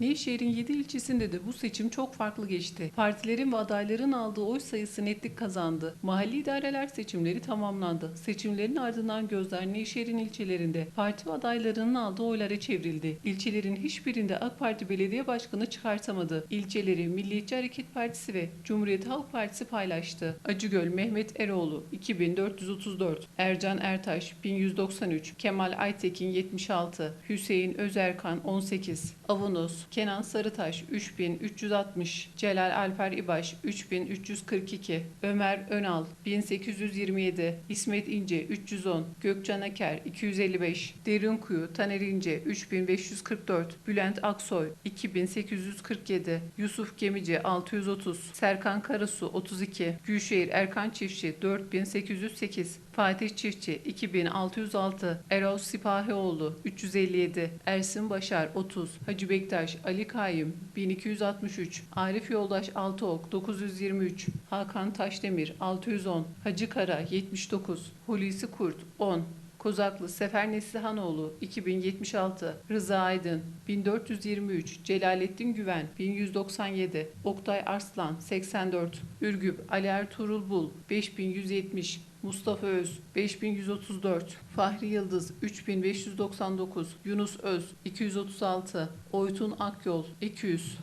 Nevşehir'in 7 ilçesinde de bu seçim çok farklı geçti. Partilerin ve adayların aldığı oy sayısı netlik kazandı. Mahalli idareler seçimleri tamamlandı. Seçimlerin ardından gözler Nevşehir'in ilçelerinde parti ve adaylarının aldığı oylara çevrildi. İlçelerin hiçbirinde AK Parti belediye başkanı çıkartamadı. İlçeleri Milliyetçi Hareket Partisi ve Cumhuriyet Halk Partisi paylaştı. Acıgöl Mehmet Eroğlu 2434, Ercan Ertaş 1193, Kemal Aytekin 76, Hüseyin Özerkan 18, Avanos Kenan Sarıtaş 3360, Celal Alper İbaş 3342, Ömer Önal 1827, İsmet İnce 310, Gökcan Aker 255, Derinkuyu Taner İnce 3544, Bülent Aksoy 2847, Yusuf Gemici 630, Serkan Karasu 32, Gülşehir Erkan Çiftçi 4808, Fatih Çiftçi 2606, Erol Sipahioğlu 357, Ersin Başar 30, Hacı Bektaş Ali Kayyım 1263, Arif Yoldaş Altıok 923, Hakan Taşdemir 610, Hacı Kara 79, Hulusi Kurt 10, Kozaklı Sefer Neslihanoğlu 2076, Rıza Aydın 1423, Celalettin Güven 1197, Oktay Arslan 84, Ürgüp Ali Ertuğrul Bul 5170, Mustafa Öz 5134, Fahri Yıldız 3599, Yunus Öz 236, Oytun Akyol 200,